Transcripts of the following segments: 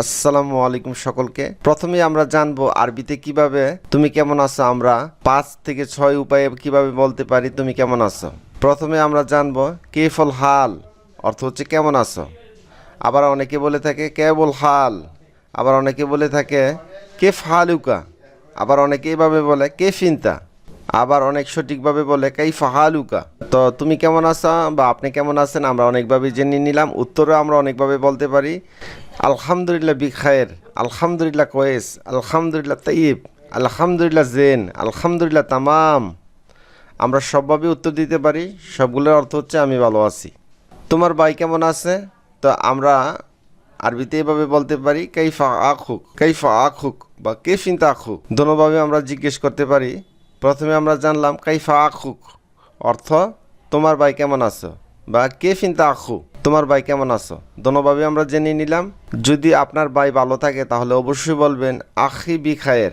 আসসালামু আলাইকুম সকলকে। প্রথমে আমরা জানব আরবিতে কীভাবে তুমি কেমন আছো, আমরা পাঁচ থেকে ছয় উপায়ে কীভাবে বলতে পারি তুমি কেমন আছো। প্রথমে আমরা জানব কেফল হাল, অর্থ হচ্ছে কেমন আছো। আবার অনেকে বলে থাকে কেবল হাল, আবার অনেকে বলে থাকে কেফ হালুকা, আবার অনেকে এইভাবে বলে কেফিনতা, আবার অনেক সঠিকভাবে বলে কাই ফাহালুকা তো তুমি কেমন আছো বা আপনি কেমন আছেন আমরা অনেকভাবে জেনে নিলাম উত্তরে আমরা অনেকভাবে বলতে পারি। আলহামদুলিল্লাহ বি খায়ের, আলহামদুলিল্লাহ কোয়েস, আলহামদুলিল্লাহ তাইব আলহামদুলিল্লাহ জেন, আলহামদুলিল্লাহ তামাম। আমরা সবভাবে উত্তর দিতে পারি, সবগুলোর অর্থ হচ্ছে আমি ভালো আছি। তোমার ভাই কেমন আছে? তো আমরা আরবিতে এভাবে বলতে পারি, কাইফা আখুক কাইফা আখুক বা কেফিনতা আখুক। দোনোভাবে আমরা জিজ্ঞেস করতে পারি। প্রথমে আমরা জানলাম, কাইফা আখুক, অর্থ, তোমার ভাই কেমন আছো? বা কেফিনতা আখু? তোমার ভাই কেমন আছো? দোনোভাবে আমরা জেনে নিলাম। যদি আপনার ভাই ভালো থাকে, তাহলে অবশ্যই বলবেন, আখি বি খায়ের।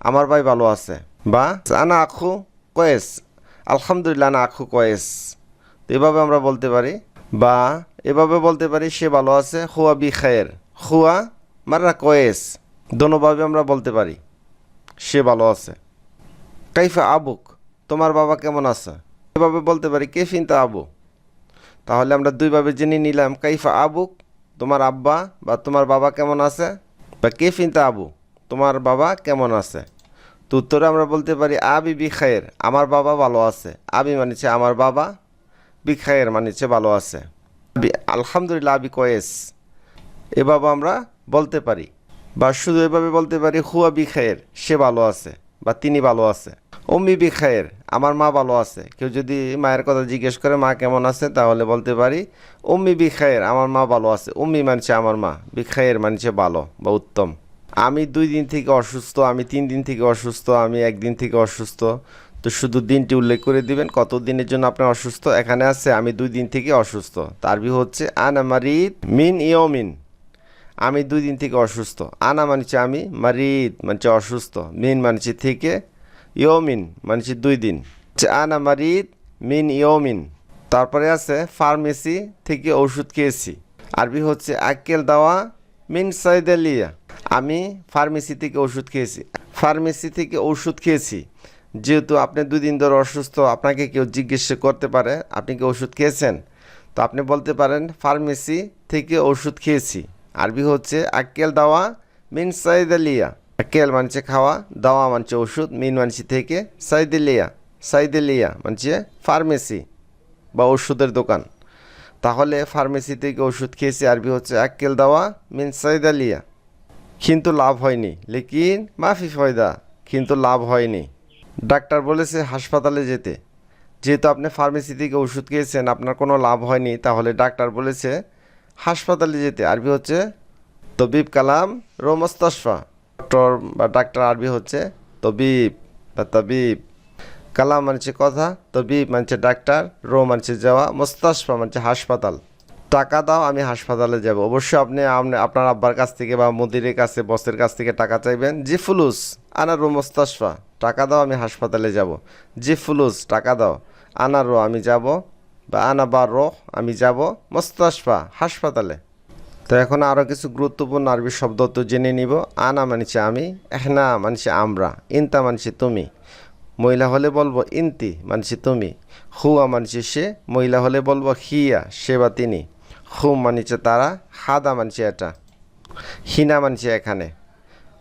আমার ভাই ভালো আছে। বা, আনা আখু কয়েস। আলহামদুলিল্লাহ না আখু কয়েস। তো এভাবে আমরা বলতে পারি। বা, এভাবে বলতে পারি, সে ভালো আছে, হুয়া বি খায়ের। হুয়া মারা কয়েস। দোনোভাবে আমরা বলতে পারি, সে ভালো আছে। কাইফা আবুক, তোমার বাবা কেমন আছে? এভাবে বলতে পারি কেফিন তা আবু? তাহলে আমরা দুইভাবে জেনে নিলাম, কাইফা আবুক তোমার আব্বা বা তোমার বাবা কেমন আছে? বা কেফিন তা আবু, তোমার বাবা কেমন আছে? তো উত্তরে আমরা বলতে পারি, আবি বি খায়ের আমার বাবা ভালো আছে। আবি মানেছে আমার বাবা, বি খায়ের মানেছে ভালো আছে। আলহামদুলিল্লাহ আবি কয়েস। এভাবে আমরা বলতে পারি। বা শুধু এভাবে বলতে পারি, হুয়া বি খায়ের সে ভালো আছে বা তিনি ভালো আছে। অম্মি বি খায়ের আমার মা ভালো আছে। কেউ যদি মায়ের কথা জিজ্ঞেস করে, মা কেমন আছে? তাহলে বলতে পারি অম্মি বি খায়ের আমার মা ভালো আছে। অম্মি মানছে আমার মা বিখায়ের মানছে ভালো বা উত্তম। আমি দুই দিন থেকে অসুস্থ, আমি তিন দিন থেকে অসুস্থ, আমি একদিন থেকে অসুস্থ। তো শুধু দিনটি উল্লেখ করে দিবেন, কত দিনের জন্য আপনি অসুস্থ? এখানে আছে, আমি দুই দিন থেকে অসুস্থ। তারবি হচ্ছে, আনা মারিদ মিন ইয়মিন আমি দুই দিন থেকে অসুস্থ। আনা মানছে আমি মারিদ, মানছে অসুস্থ। মিন মানছে থেকে ইয়মিন মানছে দুই দিন। আনা মারিদ মিন ইয়মিন। তারপরে আছে ফার্মেসি থেকে ওষুধ খেয়েছি। আরবি হচ্ছে আক্কেল দাওয়া মিন সাইদালিয়া। আমি ফার্মেসি থেকে ওষুধ খেয়েছি। ফার্মেসি থেকে ওষুধ খেয়েছি। যেহেতু আপনি দুদিন ধরে অসুস্থ, আপনাকে কেউ জিজ্ঞেস করতে পারে, আপনি কি ওষুধ খেয়েছেন? তো আপনি বলতে পারেন, ফার্মেসি থেকে ওষুধ খেয়েছি। আরবি হচ্ছে আক্কেল দাওয়া মিন সাইদালিয়া। আক্কেল মানছে খাওয়া, দাওয়া মানছে ওষুধ, মিন মানছি থেকে সাইদেলিয়া সাইদেলিয়া মানছে ফার্মেসি বা ওষুধের দোকান। তাহলে ফার্মেসি থেকে ওষুধ খেয়েছি আরবি হচ্ছে আক্কেল দাওয়া, মিন সাইদালিয়া। কিন্তু লাভ হয়নি। লেকিন মাফি ফয়দা, কিন্তু লাভ হয়নি। ডাক্তার বলেছে হাসপাতালে যেতে। যেহেতু আপনি ফার্মেসি থেকে ওষুধ খেয়েছেন, আপনার কোনো লাভ হয়নি, তাহলে ডাক্তার বলেছে হাসপাতালে যেতে। আরবি হচ্ছে তবিব কালাম রোমস্তাসফা। ডক্টর বা ডাক্তার আরবি হচ্ছে তবিব। বা তবিব। কালাম মানছে কথা, তবিব মানছে ডাক্তার, রো মানছে যাওয়া মোস্তাসফা মানছে হাসপাতাল। টাকা দাও, আমি হাসপাতালে যাব। অবশ্যই আপনি আপনি- আপনার আব্বার কাছ থেকে বা মুদিরের কাছে, বসের কাছ থেকে টাকা চাইবেন। জি ফুলুস আনা রো মোস্তাসফা টাকা দাও, আমি হাসপাতালে যাব। জি ফুলুস, টাকা দাও। আনা রো আমি যাব। বা আনা বা রো, আমি যাব। মোস্তাসফা হাসপাতালে। তো এখন আরও কিছু গুরুত্বপূর্ণ আরবি শব্দ তো জেনে নিব। আনা মানছে আমি, এহনা মানছে আমরা, ইনতা মানছে তুমি। মহিলা হলে বলব ইনতি মানছে তুমি। হুয়া মানছে সে, মহিলা হলে বলব হিয়া, সে বা তিনি। হু মানছে তারা, হাদা মানছে এটা। হিনা মানছে এখানে।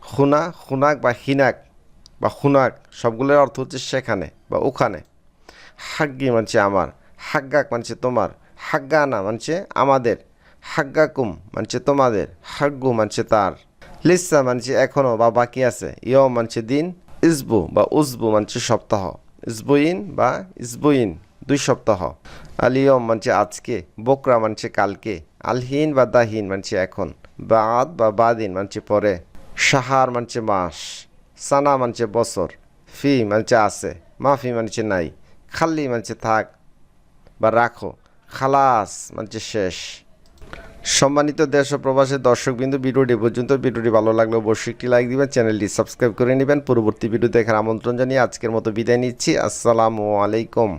খুনা খুনাক বা হিনাক বা খুনাক সবগুলোর অর্থ হচ্ছে সেখানে বা ওখানে। হাগ্গি মানছে আমার, হাগ্গাক মানছে তোমার, হাগ্গানা মানছে আমাদের। হাগ্গাকুম মানছে তোমাদের, হাগ্গু মানছে তার। লিসা মানছে এখনও বা বাকি আছে। ইয় মানছে দিন, ইসবু বা উজবু মানছে সপ্তাহ। ইসবুইন বা ইসবুইন, দুই সপ্তাহ। আলিয়ম মানছে আজকে, বকরা মানছে কালকে। আলহীন বা দাহিন মানছে এখন। বাদ বা বাদিন মানছে পরে। সাহার মানছে মাস। সানা মানছে বছর। ফি মানছে আছে। মাফি মানছে নাই। খাল্লি মানছে থাক বা রাখো। খালাস মানছে শেষ। সম্মানিত দেশ ও প্রবাসের দর্শকবিন্দু, ভিডিওটি পর্যন্ত। ভিডিওটি ভালো লাগলে অবশ্যই একটি লাইক দিবেন, চ্যানেলটি সাবস্ক্রাইব করে নেবেন। পরবর্তী ভিডিও দেখার আমন্ত্রণ জানিয়ে আজকের মতো বিদায় নিচ্ছি। আসসালামু আলাইকুম।